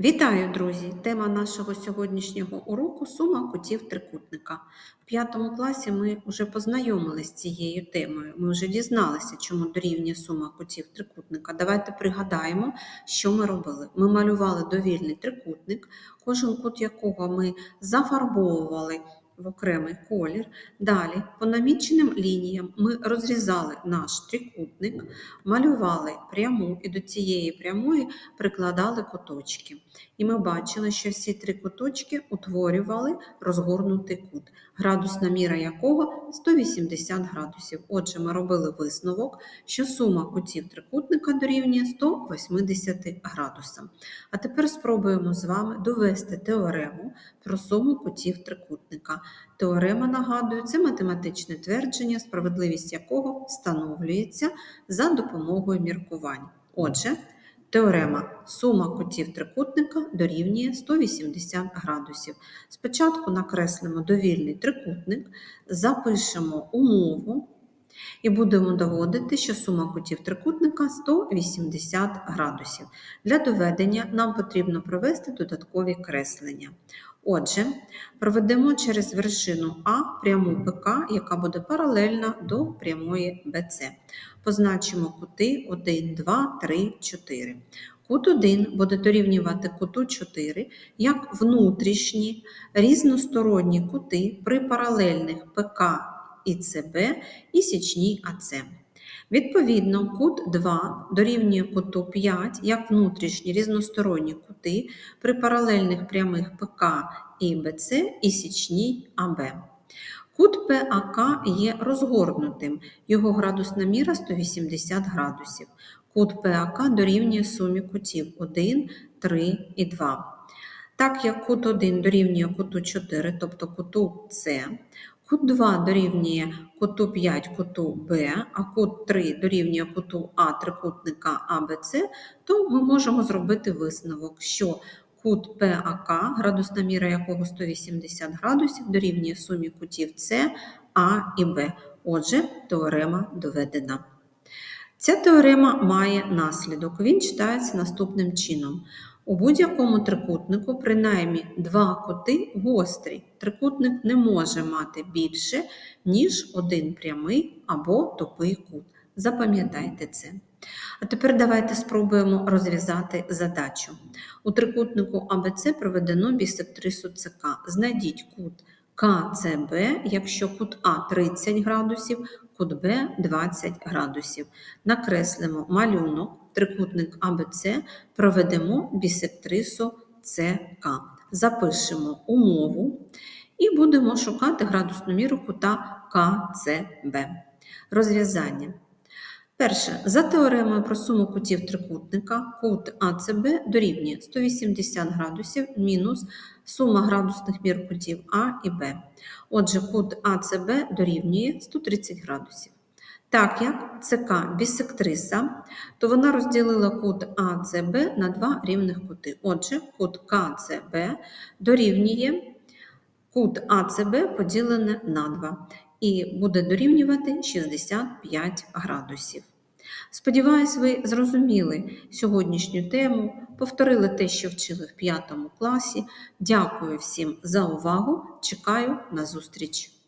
Вітаю, друзі! Тема нашого сьогоднішнього уроку сума кутів трикутника. В п'ятому класі ми вже познайомилися з цією темою. Ми вже дізналися, чому дорівнює сума кутів трикутника. Давайте пригадаємо, що ми робили. Ми малювали довільний трикутник, кожен кут якого ми зафарбовували в окремий колір. Далі, по наміченим лініям, ми розрізали наш трикутник, малювали пряму і до цієї прямої прикладали куточки. І ми бачили, що всі три куточки утворювали розгорнутий кут, градусна міра якого 180 градусів. Отже, ми робили висновок, що сума кутів трикутника дорівнює 180 градусам. А тепер спробуємо з вами довести теорему про суму кутів трикутника. Теорема, нагадую, це математичне твердження, справедливість якого встановлюється за допомогою міркувань. Отже, теорема сума кутів трикутника дорівнює 180 градусів. Спочатку накреслимо довільний трикутник, запишемо умову і будемо доводити, що сума кутів трикутника 180 градусів. Для доведення нам потрібно провести додаткові креслення. Отже, проведемо через вершину А пряму ПК, яка буде паралельна до прямої БЦ. Позначимо кути 1, 2, 3, 4. Кут 1 буде дорівнювати куту 4 як внутрішні різносторонні кути при паралельних ПК і СБ і січній АЦ. Відповідно, кут 2 дорівнює куту 5 як внутрішні різносторонні кути при паралельних прямих ПК і БЦ і січній АБ. Кут ПАК є розгорнутим, його градусна міра 180 градусів. Кут ПАК дорівнює сумі кутів 1, 3 і 2. Так як кут 1 дорівнює куту 4, тобто куту С, Кут 2 дорівнює куту 5 куту Б, а кут 3 дорівнює куту А трикутника АБЦ, то ми можемо зробити висновок, що кут ПАК, градусна міра якого 180 градусів, дорівнює сумі кутів С, А і Б. Отже, теорема доведена. Ця теорема має наслідок. Він читається наступним чином. У будь-якому трикутнику принаймні два кути гострі. Трикутник не може мати більше, ніж один прямий або тупий кут. Запам'ятайте це. А тепер давайте спробуємо розв'язати задачу. У трикутнику АБЦ проведено бісектрису ЦК. Знайдіть кут КЦБ, якщо кут А 30 градусів, кут Б 20 градусів. Накреслимо малюнок трикутник АБЦ проведемо бісектрису СК. Запишемо умову і будемо шукати градусну міру кута КЦБ. Розв'язання. Перше, за теоремою про суму кутів трикутника, кут АЦБ дорівнює 180 градусів мінус сума градусних мір кутів А і Б. Отже, кут АЦБ дорівнює 130 градусів. Так як ЦК бісектриса, то вона розділила кут АЦБ на два рівних кути. Отже, кут КЦБ дорівнює кут АЦБ поділене на 2 і буде дорівнювати 65 градусів. Сподіваюсь, ви зрозуміли сьогоднішню тему, повторили те, що вчили в п'ятому класі. Дякую всім за увагу! Чекаю на зустріч!